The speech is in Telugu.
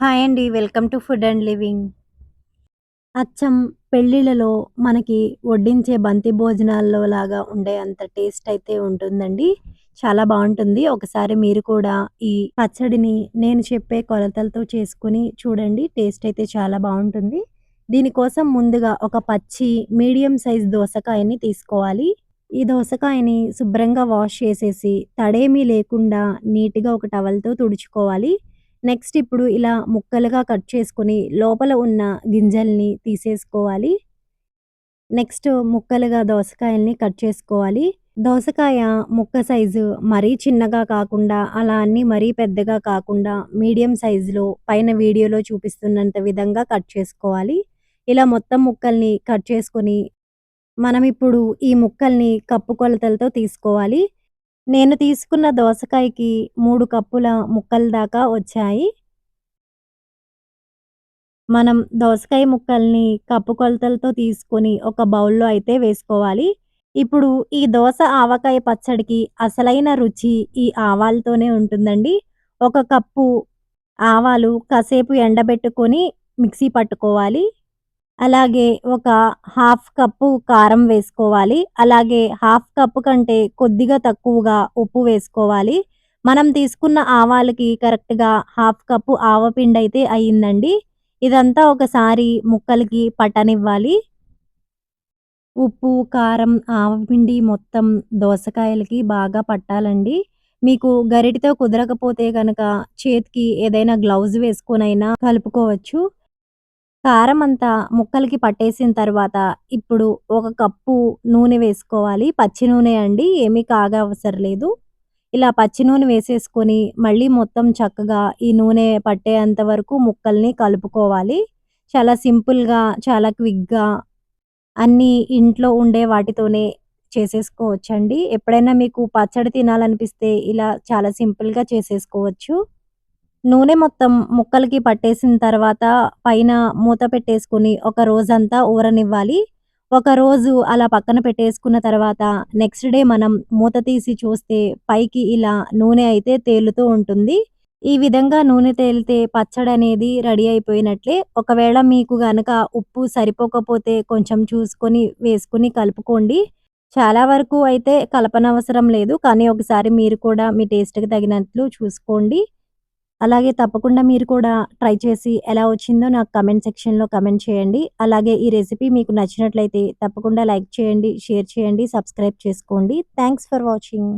హాయ్ అండి. Welcome to food and living. అచ్చం పెళ్ళిళ్ళలో మనకి వడ్డించే బంతి భోజనాల్లో లాగా ఉండే అంత టేస్ట్ అయితే ఉంటుందండి. చాలా బాగుంటుంది ఒకసారి మీరు కూడా ఈ పచ్చడిని నేను చెప్పే కొలతలతో చేసుకొని చూడండి. టేస్ట్ అయితే చాలా బాగుంటుంది దీనికోసం ముందుగా ఒక పచ్చి మీడియం సైజ్ దోసకాయని తీసుకోవాలి. ఈ దోసకాయని శుభ్రంగా వాష్ చేసేసి తడేమీ లేకుండా నీట్‌గా ఒక టవల్‌తో తుడుచుకోవాలి. నెక్స్ట్ ఇప్పుడు ఇలా ముక్కలుగా కట్ చేసుకొని లోపల ఉన్న గింజల్ని తీసేసుకోవాలి. నెక్స్ట్ ముక్కలుగా దోసకాయల్ని కట్ చేసుకోవాలి. దోసకాయ ముక్క సైజు మరీ చిన్నగా కాకుండా, అలా అన్ని మరీ పెద్దగా కాకుండా మీడియం సైజులో పైన వీడియోలో చూపిస్తున్నంత విధంగా కట్ చేసుకోవాలి. ఇలా మొత్తం ముక్కల్ని కట్ చేసుకొని, మనం ఇప్పుడు ఈ ముక్కల్ని కప్పు కొలతలతో తీసుకోవాలి. నేను తీసుకున్న దోసకాయకి మూడు కప్పుల ముక్కల దాకా వచ్చాయి. మనం దోసకాయ ముక్కల్ని కప్పు కొలతలతో తీసుకొని ఒక బౌల్‌లో అయితే వేసుకోవాలి. ఇప్పుడు ఈ దోస ఆవకాయ పచ్చడికి అసలైన రుచి ఈ ఆవాలతోనే ఉంటుందండి. ఒక కప్పు ఆవాలు కాసేపు ఎండబెట్టుకొని మిక్సీ పట్టుకోవాలి. అలాగే ఒక హాఫ్ కప్పు కారం వేసుకోవాలి. అలాగే హాఫ్ కప్పు కంటే కొద్దిగా తక్కువగా ఉప్పు వేసుకోవాలి. మనం తీసుకున్న ఆవాలకి కరెక్ట్‌గా హాఫ్ కప్పు ఆవపిండి అయితే అయిందండి. ఇదంతా ఒకసారి ముక్కలకి పట్టనివ్వాలి. ఉప్పు, కారం, ఆవపిండి మొత్తం దోసకాయలకి బాగా పట్టాలండి. మీకు గరిటితో కుదరకపోతే కనుక చేతికి ఏదైనా గ్లౌజ్ వేసుకొనైనా కలుపుకోవచ్చు. కారం అంతా ముక్కలకి పట్టేసిన తర్వాత ఇప్పుడు ఒక కప్పు నూనె వేసుకోవాలి. పచ్చి నూనె అండి. ఏమీ కాగవసరం లేదు. ఇలా పచ్చి నూనె వేసేసుకొని మళ్ళీ మొత్తం చక్కగా ఈ నూనె పట్టేంత వరకు ముక్కల్ని కలుపుకోవాలి. చాలా సింపుల్‌గా, చాలా క్విక్‌గా అన్నీ ఇంట్లో ఉండే వాటితోనే చేసేసుకోవచ్చండి. ఎప్పుడైనా మీకు పచ్చడి తినాలనిపిస్తే ఇలా చాలా సింపుల్‌గా చేసేసుకోవచ్చు. నూనె మొత్తం ముక్కలకి పట్టేసిన తర్వాత పైన మూత పెట్టేసుకొని ఒక రోజంతా ఊరనివ్వాలి. ఒక రోజు అలా పక్కన పెట్టేసుకున్న తర్వాత నెక్స్ట్ డే మనం మూత తీసి చూస్తే పైకి ఇలా నూనె అయితే తేలుతూ ఉంటుంది. ఈ విధంగా నూనె తేలితే పచ్చడి అనేది రెడీ అయిపోయినట్లే. ఒకవేళ మీకు గనక ఉప్పు సరిపోకపోతే కొంచెం చూసుకొని వేసుకొని కలుపుకోండి. చాలా వరకు అయితే కలపనవసరం లేదు. కానీ ఒకసారి మీరు కూడా మీ టేస్ట్‌కి తగినట్లు చూసుకోండి. అలాగే తప్పకుండా మీరు కూడా ట్రై చేసి ఎలా వచ్చిందో నాకు కమెంట్ సెక్షన్‌లో కమెంట్ చేయండి. అలాగే ఈ రెసిపీ మీకు నచ్చినట్లయితే తప్పకుండా లైక్ చేయండి, షేర్ చేయండి, సబ్స్క్రైబ్ చేసుకోండి. Thanks for watching.